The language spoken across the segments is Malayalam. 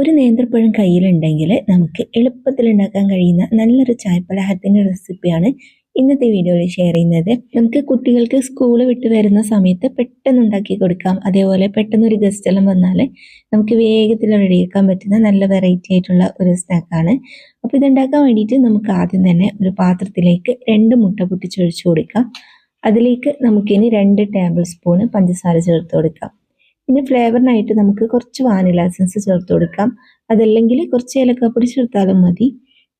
ഒരു നേന്ത്രപ്പഴം കയ്യിലുണ്ടെങ്കിൽ നമുക്ക് എളുപ്പത്തിൽ ഉണ്ടാക്കാൻ കഴിയുന്ന നല്ലൊരു ചായപ്പലഹാരത്തിന്റെ റെസിപ്പിയാണ് ഇന്നത്തെ വീഡിയോയിൽ ഷെയർ ചെയ്യുന്നത്. നമുക്ക് കുട്ടികൾക്ക് സ്കൂൾ വിട്ട് വരുന്ന സമയത്ത് പെട്ടെന്ന് ഉണ്ടാക്കി കൊടുക്കാം. അതേപോലെ പെട്ടെന്ന് ഒരു ഗസ്റ്റ് എല്ലാം വന്നാൽ നമുക്ക് വേഗത്തിൽ റെഡിയാക്കാൻ പറ്റുന്ന നല്ല വെറൈറ്റി ആയിട്ടുള്ള ഒരു സ്നാക്കാണ് അപ്പോൾ ഇതുണ്ടാക്കാൻ വേണ്ടിയിട്ട് നമുക്ക് ആദ്യം തന്നെ ഒരു പാത്രത്തിലേക്ക് രണ്ട് മുട്ട പൊട്ടിച്ചൊഴിച്ചു കൊടുക്കാം. അതിലേക്ക് നമുക്കിനി രണ്ട് ടേബിൾ സ്പൂൺ പഞ്ചസാര ചേർത്ത് കൊടുക്കാം. ഇനി ഫ്ലേവറിനായിട്ട് നമുക്ക് കുറച്ച് വാനില എസൻസ് ചേർത്ത് കൊടുക്കാം. അതല്ലെങ്കിൽ കുറച്ച് ഏലക്കാപ്പൊടി ചേർത്താലും മതി.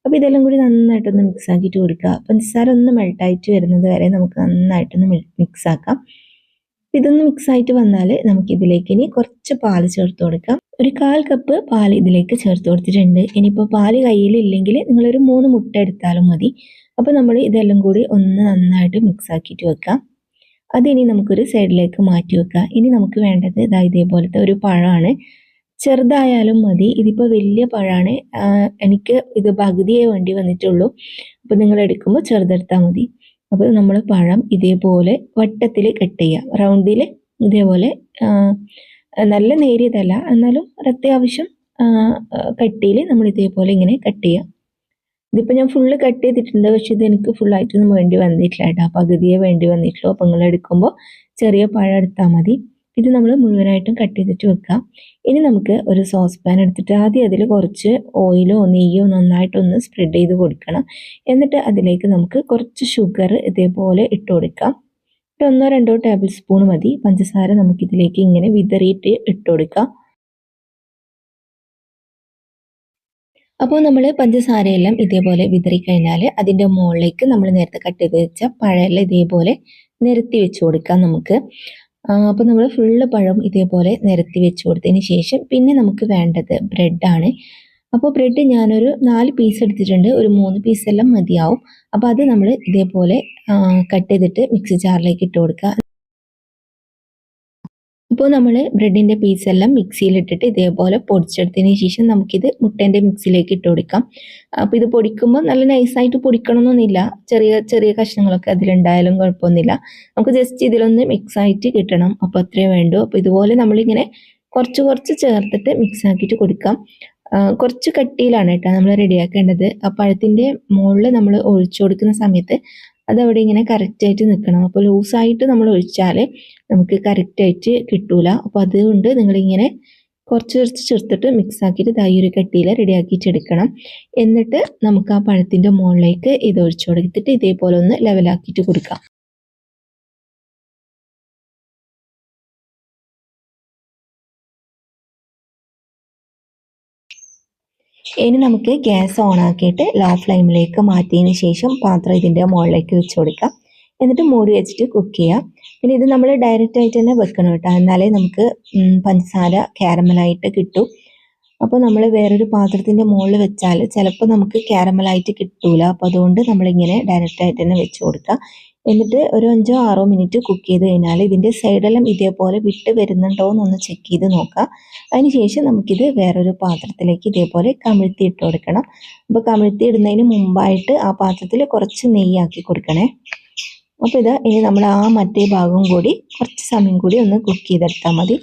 അപ്പോൾ ഇതെല്ലാം കൂടി നന്നായിട്ടൊന്ന് മിക്സ് ആക്കിയിട്ട് കൊടുക്കുക. പഞ്ചസാര ഒന്ന് മെൽട്ടായിട്ട് വരുന്നത് വരെ നമുക്ക് നന്നായിട്ടൊന്ന് മിക്സ് ആക്കാം. ഇതൊന്ന് മിക്സ് ആയിട്ട് വന്നാൽ നമുക്ക് ഇതിലേക്ക് ഇനി കുറച്ച് പാൽ ചേർത്ത് കൊടുക്കാം. ഒരു കാൽ കപ്പ് പാൽ ഇതിലേക്ക് ചേർത്ത് കൊടുത്തിട്ടുണ്ട്. ഇനിയിപ്പോൾ പാൽ കയ്യിലില്ലെങ്കിൽ നിങ്ങളൊരു മൂന്ന് മുട്ട എടുത്താലും മതി. അപ്പോൾ നമ്മൾ ഇതെല്ലാം കൂടി ഒന്ന് നന്നായിട്ട് മിക്സ് ആക്കിയിട്ട് വെക്കാം. അതിനി നമുക്കൊരു സൈഡിലേക്ക് മാറ്റി വെക്കുക ഇനി നമുക്ക് വേണ്ടത് ഇതാ ഇതേപോലത്തെ ഒരു പഴമാണ്. ചെറുതായാലും മതി. ഇതിപ്പോൾ വലിയ പഴമാണ് എനിക്ക് ഇത് പകുതിയേ വേണ്ടി വന്നിട്ടുള്ളൂ. അപ്പോൾ നിങ്ങൾ എടുക്കുമ്പോൾ ചെറുതെടുത്താൽ മതി. അപ്പോൾ നമ്മൾ പഴം ഇതേപോലെ വട്ടത്തിൽ കട്ട് ചെയ്യുക റൗണ്ടിൽ ഇതേപോലെ നല്ല നേരിയതല്ല. എന്നാലും അത്യാവശ്യം കട്ടിയിൽ നമ്മൾ ഇതേപോലെ ഇങ്ങനെ കട്ട് ചെയ്യാം. ഇതിപ്പോൾ ഞാൻ ഫുള്ള് കട്ട് ചെയ്തിട്ടുണ്ട്. പക്ഷേ ഇത് എനിക്ക് ഫുള്ളായിട്ടൊന്നും വേണ്ടി വന്നിട്ടില്ല കേട്ടോ. പകുതിയെ വേണ്ടി വന്നിട്ടുള്ളൂ. അപ്പോൾ നിങ്ങൾ എടുക്കുമ്പോൾ ചെറിയ പഴം എടുത്താൽ മതി. ഇത് നമ്മൾ മുഴുവനായിട്ടും കട്ട് ചെയ്തിട്ട് വെക്കാം ഇനി നമുക്ക് ഒരു സോസ് പാൻ എടുത്തിട്ട് ആദ്യം അതിൽ കുറച്ച് ഓയിലോ നെയ്യോ നന്നായിട്ടൊന്ന് സ്പ്രെഡ് ചെയ്ത് കൊടുക്കണം. എന്നിട്ട് അതിലേക്ക് നമുക്ക് കുറച്ച് ഷുഗർ ഇതേപോലെ ഇട്ട് കൊടുക്കാം. ഒന്നോ രണ്ടോ ടേബിൾ സ്പൂൺ മതി. പഞ്ചസാര നമുക്കിതിലേക്ക് ഇങ്ങനെ വിതറിയിട്ട് ഇട്ട് കൊടുക്കാം. അപ്പോൾ നമ്മൾ പഞ്ചസാരയെല്ലാം ഇതേപോലെ വിതറി കഴിഞ്ഞാൽ അതിന്റെ മുകളിലേക്ക് നമ്മൾ നേരത്തെ കട്ട് ചെയ്ത് വെച്ച പഴമെല്ലാം ഇതേപോലെ നിരത്തി വെച്ച് കൊടുക്കാം നമുക്ക്. അപ്പോൾ നമ്മൾ ഫുള്ള് പഴം ഇതേപോലെ നിരത്തി വെച്ച് കൊടുത്തതിന് ശേഷം പിന്നെ നമുക്ക് വേണ്ടത് ബ്രെഡാണ് അപ്പോൾ ബ്രെഡ് ഞാനൊരു നാല് പീസ് എടുത്തിട്ടുണ്ട്. ഒരു മൂന്ന് പീസെല്ലാം മതിയാവും. അപ്പോൾ അത് നമ്മൾ ഇതേപോലെ കട്ട് ചെയ്തിട്ട് മിക്സി ജാറിലേക്ക് ഇട്ട് കൊടുക്കുക. ഇപ്പോൾ നമ്മൾ ബ്രെഡിന്റെ പീസെല്ലാം മിക്സിയിലിട്ടിട്ട് ഇതേപോലെ പൊടിച്ചെടുത്തതിന് ശേഷം നമുക്കിത് മുട്ടേന്റെ മിക്സിയിലേക്ക് ഇട്ട് കൊടുക്കാം. അപ്പോൾ ഇത് പൊടിക്കുമ്പോൾ നല്ല നൈസായിട്ട് പൊടിക്കണമെന്നൊന്നുമില്ല ചെറിയ ചെറിയ കഷ്ണങ്ങളൊക്കെ അതിലുണ്ടായാലും കുഴപ്പമൊന്നുമില്ല. നമുക്ക് ജസ്റ്റ് ഇതിലൊന്ന് മിക്സ് ആയിട്ട് കിട്ടണം. അപ്പോൾ അത്രേ വേണ്ടൂ. അപ്പോൾ ഇതുപോലെ നമ്മളിങ്ങനെ കുറച്ച് കുറച്ച് ചേർത്തിട്ട് മിക്സ് ആക്കിയിട്ട് കൊടുക്കാം. കുറച്ച് കട്ടിയിലാണ് കേട്ടോ നമ്മൾ റെഡിയാക്കേണ്ടത് ആ പഴത്തിന്റെ മുകളിൽ നമ്മൾ ഒഴിച്ചു കൊടുക്കുന്ന സമയത്ത് അതവിടെ ഇങ്ങനെ കറക്റ്റായിട്ട് നിൽക്കണം അപ്പോൾ ലൂസായിട്ട് നമ്മൾ ഒഴിച്ചാൽ നമുക്ക് കറക്റ്റായിട്ട് കിട്ടൂല. അപ്പോൾ അതുകൊണ്ട് നിങ്ങളിങ്ങനെ കുറച്ച് കുറച്ച് ചേർത്തിട്ട് മിക്സ് ആക്കിയിട്ട് ഒരു കട്ടിയിൽ റെഡിയാക്കിയിട്ടെടുക്കണം എന്നിട്ട് നമുക്ക് ആ പഴത്തിന്റെ മുകളിലേക്ക് ഇത് ഒഴിച്ചു കൊടുത്തിട്ട് ഇതേപോലെ ഒന്ന് ലെവലാക്കിയിട്ട് കൊടുക്കാം. ഇനി നമുക്ക് ഗ്യാസ് ഓൺ ആക്കിയിട്ട് ലോ ഫ്ലെയിമിലേക്ക് മാറ്റിയതിന് ശേഷം പാത്രം ഇതിന്റെ മുകളിലേക്ക് വെച്ച് കൊടുക്കാം. എന്നിട്ട് മൂടി വെച്ചിട്ട് കുക്ക് ചെയ്യാം. പിന്നെ ഇത് നമ്മൾ ഡയറക്റ്റ് ആയിട്ട് തന്നെ വെക്കണം കേട്ടോ. എന്നാലേ നമുക്ക് പഞ്ചസാര ക്യാരമലായിട്ട് കിട്ടും. അപ്പോൾ നമ്മൾ വേറൊരു പാത്രത്തിന്റെ മുകളിൽ വെച്ചാൽ ചിലപ്പോൾ നമുക്ക് ക്യാരമലായിട്ട് കിട്ടൂല. അപ്പോൾ അതുകൊണ്ട് നമ്മളിങ്ങനെ ഡയറക്റ്റ് ആയിട്ട് തന്നെ വെച്ച് കൊടുക്കുക എന്നിട്ട് ഒരു അഞ്ചോ ആറോ മിനിറ്റ് കുക്ക് ചെയ്ത് കഴിഞ്ഞാൽ ഇതിന്റെ സൈഡെല്ലാം ഇതേപോലെ വിട്ട് വരുന്നുണ്ടോ എന്നൊന്ന് ചെക്ക് ചെയ്ത് നോക്കാം. അതിനുശേഷം നമുക്കിത് വേറൊരു പാത്രത്തിലേക്ക് ഇതേപോലെ കമിഴ്ത്തി ഇട്ട് കൊടുക്കണം. അപ്പോൾ കമിഴ്ത്തി ഇടുന്നതിന് മുമ്പായിട്ട് ആ പാത്രത്തിൽ കുറച്ച് നെയ്യാക്കി കൊടുക്കണേ. അപ്പോൾ ഇത് ഇനി നമ്മൾ ആ മറ്റേ ഭാഗവും കൂടി കുറച്ച് സമയം കൂടി ഒന്ന് കുക്ക് ചെയ്തെടുത്താൽ മതി.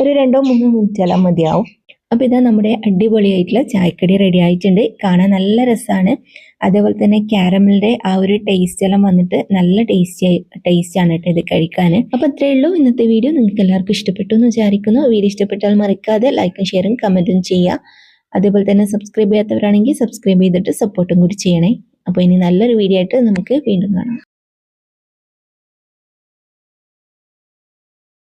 ഒരു രണ്ടോ മൂന്നോ മിനിറ്റ് എല്ലാം മതിയാവും. അപ്പോൾ ഇതാ നമ്മുടെ അടിപൊളിയായിട്ടുള്ള ചായക്കടി റെഡി ആയിട്ടുണ്ട്. കാണാൻ നല്ല രസമാണ് അതേപോലെ തന്നെ ക്യാരമലിന്റെ ആ ഒരു ടേസ്റ്റ് എല്ലാം വന്നിട്ട് നല്ല ടേസ്റ്റി ടേസ്റ്റ് ആണ് കേട്ടോ ഇത് കഴിക്കാൻ അപ്പോൾ അത്രയേ ഉള്ളൂ. ഇന്നത്തെ വീഡിയോ നിങ്ങൾക്ക് എല്ലാവർക്കും ഇഷ്ടപ്പെട്ടു എന്ന് വിചാരിക്കുന്നു. വീഡിയോ ഇഷ്ടപ്പെട്ടാൽ മറിക്കാതെ ലൈക്കും ഷെയറും കമന്റും ചെയ്യുക. അതേപോലെ തന്നെ സബ്സ്ക്രൈബ് ചെയ്യാത്തവരാണെങ്കിൽ സബ്സ്ക്രൈബ് ചെയ്തിട്ട് സപ്പോർട്ടും കൂടി ചെയ്യണേ. അപ്പോൾ ഇനി നല്ലൊരു വീഡിയോ ആയിട്ട് നമുക്ക് വീണ്ടും കാണാം.